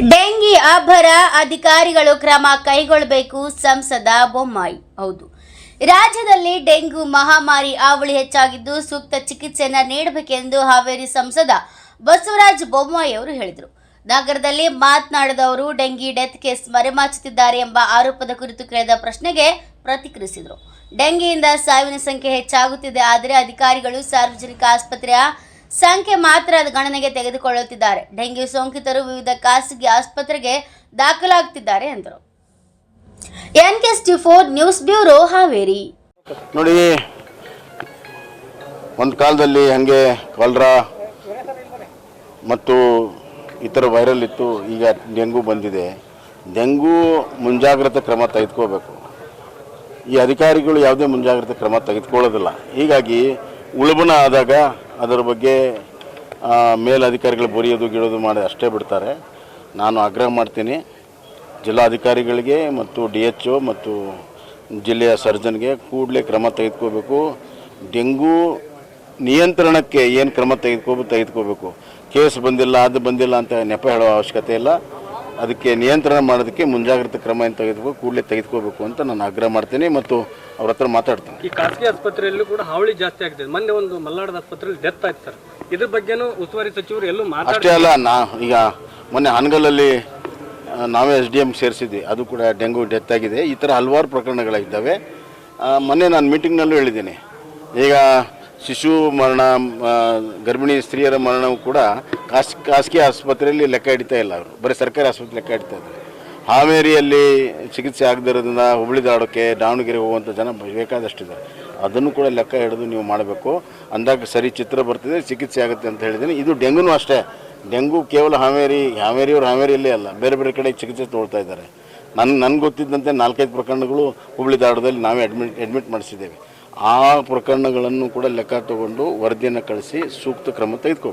Dengue ಅಬ್ಬರ ಅಧಿಕಾರಿಗಳು ಕ್ರಮ ಕೈಗೊಳ್ಳಬೇಕು, ಸಂಸದ ಬೊಮ್ಮಾಯಿ. ಹೌದು. ರಾಜ್ಯದಲ್ಲಿ ಡೆಂಗು ಮಹಾಮಾರಿ ಹಾವಳಿ ಹೆಚ್ಚಾಗಿದ್ದು ಸೂಕ್ತ ಚಿಕಿತ್ಸೆಯನ್ನು ನೀಡಬೇಕೆಂದು ಹಾವೇರಿ ಸಂಸದ ಬಸವರಾಜ ಬೊಮ್ಮಾಯಿ ಅವರು ಹೇಳಿದರು. ನಗರದಲ್ಲಿ ಮಾತನಾಡಿದವರು ಡೆಂಗಿ ಡೆತ್ ಕೇಸ್ ಮರೆಮಾಚುತ್ತಿದ್ದಾರೆ ಎಂಬ ಆರೋಪದ ಕುರಿತು ಕೇಳಿದ ಪ್ರಶ್ನೆಗೆ ಪ್ರತಿಕ್ರಿಯಿಸಿದರು. ಡೆಂಗಿಯಿಂದ ಸಾವಿನ ಸಂಖ್ಯೆ ಹೆಚ್ಚಾಗುತ್ತಿದೆ, ಆದರೆ ಅಧಿಕಾರಿಗಳು ಸಾರ್ವಜನಿಕ ಆಸ್ಪತ್ರೆಯ ಸಂಖ್ಯೆ ಮಾತ್ರ ಗಣನೆಗೆ ತೆಗೆದುಕೊಳ್ಳುತ್ತಿದ್ದಾರೆ. ಡೆಂಗ್ಯೂ ಸೋಂಕಿತರು ವಿವಿಧ ಖಾಸಗಿ ಆಸ್ಪತ್ರೆಗೆ ದಾಖಲಾಗುತ್ತಿದ್ದಾರೆ ಎಂದರು. N K four news bureau, Haveri. ನೋಡಿ, ಒಂದು ಕಾಲದಲ್ಲಿ ಹಾಗೆ ಕಾಲ್ರಾ ಮತ್ತು ಇತರ ವೈರಲ್ ಇತ್ತು, ಈಗ ಡೆಂಗು ಬಂದಿದೆ. ಡೆಂಗು ಮುಂಜಾಗ್ರತೆ ಕ್ರಮ ತೆಗೆದುಕೋಬೇಕು. ಈ ಅಧಿಕಾರಿಗಳು ಯಾವುದೇ ಮುಂಜಾಗ್ರತೆ ಕ್ರಮ ತೆಗೆದುಕೊಳ್ಳೋದಿಲ್ಲ. ಹೀಗಾಗಿ ಉಳುಬಣ ಆದಾಗ ಅದರ ಬಗ್ಗೆ ಮೇಲಧಿಕಾರಿಗಳು ಬರೆಯೋದು ಗಿಡೋದು ಮಾಡಿ ಅಷ್ಟೇ ಬಿಡ್ತಾರೆ. ನಾನು ಆಗ್ರಹ ಮಾಡ್ತೀನಿ. ಜಿಲ್ಲಾಧಿಕಾರಿಗಳಿಗೆ ಮತ್ತು ಡಿ ಎಚ್ ಒ ಮತ್ತು ಜಿಲ್ಲೆಯ ಸರ್ಜನ್ಗೆ ಕೂಡಲೇ ಕ್ರಮ ತೆಗೆದುಕೋಬೇಕು. ಡೆಂಗೂ ನಿಯಂತ್ರಣಕ್ಕೆ ಏನು ಕ್ರಮ ತೆಗೆದುಕೋಬೇಕು ತೆಗೆದುಕೋಬೇಕು. ಕೇಸ್ ಬಂದಿಲ್ಲ, ಅದು ಬಂದಿಲ್ಲ ಅಂತ ನೆಪ ಹೇಳೋ ಅವಶ್ಯಕತೆ ಇಲ್ಲ. ಅದಕ್ಕೆ ನಿಯಂತ್ರಣ ಮಾಡೋದಕ್ಕೆ ಮುಂಜಾಗ್ರತೆ ಕ್ರಮ ಏನು ತೆಗೆದುಕೋ ಕೂಡಲೇ ತೆಗೆದುಕೋಬೇಕು ಅಂತ ನಾನು ಆಗ್ರಹ ಮಾಡ್ತೀನಿ ಮತ್ತು ಅವ್ರ ಹತ್ರ ಮಾತಾಡ್ತೀನಿ. ಈ ಖಾಸಗಿ ಆಸ್ಪತ್ರೆಯಲ್ಲೂ ಕೂಡ ಹಾವಳಿ ಜಾಸ್ತಿ ಆಗ್ತಿದೆ ಮೊನ್ನೆ ಒಂದು ಮಲ್ನಾಡದ ಆಸ್ಪತ್ರೆಯಲ್ಲಿ ಡೆತ್ ಆಯ್ತು ಸರ್. ಇದ್ರ ಬಗ್ಗೆನೂ ಉಸ್ತುವಾರಿ ಸಚಿವರು ಎಲ್ಲೂ ಮಾತಾಡ್ತಾರೆ ಅಷ್ಟೇ ಅಲ್ಲ ನಾ ಈಗ ಮೊನ್ನೆ ಹಾನಗಲ್ಲಲ್ಲಿ ನಾವೇ ಎಸ್ ಡಿ ಎಂ ಸೇರಿಸಿದ್ವಿ. ಅದು ಕೂಡ ಡೆಂಗು ಡೆತ್ ಆಗಿದೆ. ಈ ಥರ ಹಲವಾರು ಪ್ರಕರಣಗಳಿದ್ದಾವೆ ಮೊನ್ನೆ ನಾನು ಮೀಟಿಂಗ್ನಲ್ಲೂ ಹೇಳಿದ್ದೀನಿ. ಈಗ ಶಿಶು ಮರಣ ಗರ್ಭಿಣಿ ಸ್ತ್ರೀಯರ ಮರಣವು ಕೂಡ ಖಾಸ್ ಖಾಸಗಿ ಆಸ್ಪತ್ರೆಯಲ್ಲಿ ಲೆಕ್ಕ ಹಿಡಿತಾ ಇಲ್ಲ ಅವರು. ಬರೀ ಸರ್ಕಾರಿ ಆಸ್ಪತ್ರೆ ಲೆಕ್ಕ ಹಿಡಿತಾ ಇದ್ದಾರೆ. ಹಾವೇರಿಯಲ್ಲಿ ಚಿಕಿತ್ಸೆ ಆಗದಿರೋದ್ರಿಂದ ಹುಬ್ಬಳ್ಳಿ ದಾಡೋಕ್ಕೆ ದಾವಣಗೆರೆ ಹೋಗುವಂಥ ಜನ ಬೇಕಾದಷ್ಟಿದ್ದಾರೆ. ಅದನ್ನು ಕೂಡ ಲೆಕ್ಕ ಹಿಡಿದು ನೀವು ಮಾಡಬೇಕು. ಅಂದಾಗ ಸರಿ ಚಿತ್ರ ಬರ್ತಿದೆ, ಚಿಕಿತ್ಸೆ ಆಗುತ್ತೆ ಅಂತ ಹೇಳಿದ್ದೀನಿ. ಇದು ಡೆಂಗೂನು ಅಷ್ಟೇ. ಡೆಂಗು ಕೇವಲ ಹಾವೇರಿ, ಹಾವೇರಿಯವರು ಹಾವೇರಿಯಲ್ಲೇ ಅಲ್ಲ. ಬೇರೆ ಬೇರೆ ಕಡೆ ಚಿಕಿತ್ಸೆ ತೊಗೊಳ್ತಾ ಇದ್ದಾರೆ. ನನ್ನ ನನಗೆ ಗೊತ್ತಿದ್ದಂತೆ ನಾಲ್ಕೈದು ಪ್ರಕರಣಗಳು ಹುಬ್ಬಳ್ಳಿ ದಾಡದಲ್ಲಿ ನಾವೇ ಅಡ್ಮಿಟ್ ಅಡ್ಮಿಟ್ ಮಾಡಿಸಿದ್ದೇವೆ. ಆ ಪ್ರಕರಣಗಳನ್ನು ಕೂಡ ಲೆಕ್ಕ ತಗೊಂಡು ವರದಿಯನ್ನು ಕಳಿಸಿ ಸೂಕ್ತ ಕ್ರಮ ತೆಗೆದುಕೋಬೇಕು.